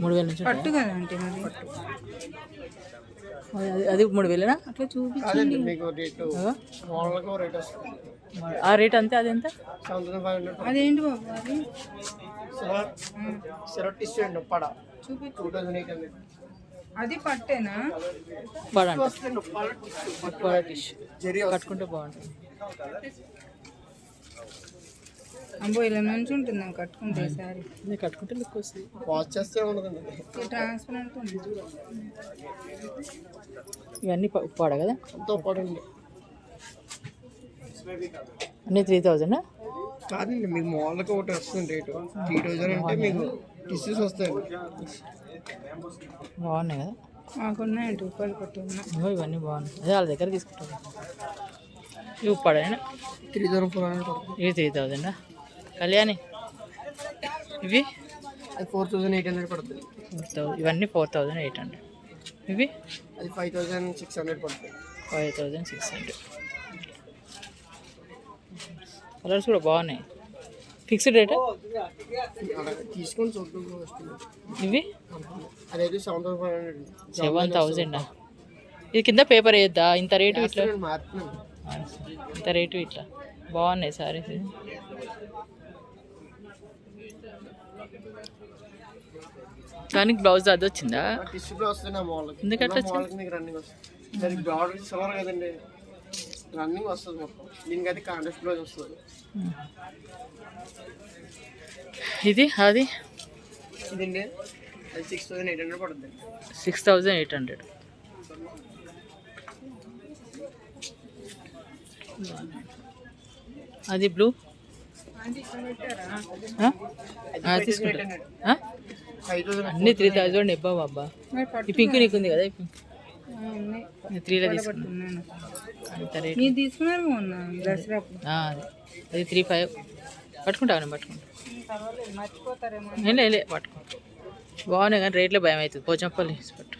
మూడు వేలు నుంచి పట్టు కదా అంటే మరి. ఉంటాయా? అది- అది మూడు వేలేనా అట్లా చూపి కాదండి మీకు రేటు? అగో. మామూలుగా రేట్ వస్తుంది. ఆ రేట్ అంతే అది ఎంత అదేంటి బాబు అది? అది పట్టేనా? ఉప్పాడ టిష్యూ కట్టుకుంటే బాగుంటుంది. అంబో ఇలా నుంచి ఉంటుంది నాకు కట్టుకుంటే సారీ. ఇది కట్టుకుంటే లుక్ వస్తుంది. వాచ్ చేస్తే ఉండదండి ట్రాన్స్పరెంట్ ఉంది. ఇవన్నీ ప- ఉప్పాడ కదా? అన్నీ త్రీ థౌజండ్ కాదండి మీకు మామూలుగా ఒకటి వస్తుంది రేటు త్రీ థౌసండ్ అంటే మీకు టిష్యూస్ వస్తాయండి. బాగున్నాయి కదా? మాకున్నాయండి రూపాయలు పట్టు ఉన్నా ఇగో ఇవన్నీ బాగున్నాయి. అదే వాళ్ళ దగ్గర తీసుకుంటాం. ఇవి ఉప్పాడేనా త్రీ థౌసండ్ ఫోర్ హండ్రెడ్ పడుతుంది. ఇవి త్రీ థౌజండా కళ్యాణి? ఇవి? అది ఫోర్ థౌసండ్ ఎయిట్ హండ్రెడ్ పడుతుంది. ఫోర్ థౌజండ్ ఇవన్నీ ఫోర్ థౌజండ్ ఎయిట్ హండ్రెడ్. ఇవి? అది ఫైవ్ థౌసండ్ సిక్స్ హండ్రెడ్ పడుతుంది. Five thousand six hundred. Colours కూడా బాగున్నాయి. Fixed rate? తీసుకొని చూద్దాం ఇవి? అదైతే seven thousand five hundred. Seven థౌజండా ఇది కింద పేపర్ వేద్దా ఇంత రేటు ఇట్లా? ఇంత రేటు ఇట్లా? బాగున్నాయి సారీస్. దానికి బ్లౌజ్ అది వచ్చిందా? టిష్యూలో వస్తుంది నా మామూలుగా ఎందుకు అట్లా నా మామూలుగా మీకు రన్నింగ్ వస్తుంది. దానికి బార్డర్ సిల్వర్ కదండి. రన్నింగ్ వస్తుంది మొత్తం. దీనికి అయితే కాంట్రాస్ట్ బ్లౌజ్ వస్తుంది. ఇది అది? ఇదండి. అది సిక్స్ థౌసండ్ ఎయిట్ హండ్రెడ్ పడుతుంది సిక్స్ థౌజండ్ ఎయిట్ హండ్రెడ్ అది బ్లూ తీసుకుంటా. అన్ని త్రీ థౌజండ్ ఇవ్వవు అబ్బా ఈ పింక్ నీకు ఉంది కదా త్రీలో తీసుకున్నా. ఉన్నాను అంత రేట్. మీరు తీసుకున్నారు మొన్న దసరా ఆ, అది. త్రీ ఫైవ్ పట్టుకుంటావు పట్టుకుంటా. లే పట్టుకో. బాగున్నాయి కానీ రేట్లో భయం అవుతుంది. పోచంపల్లి పట్టు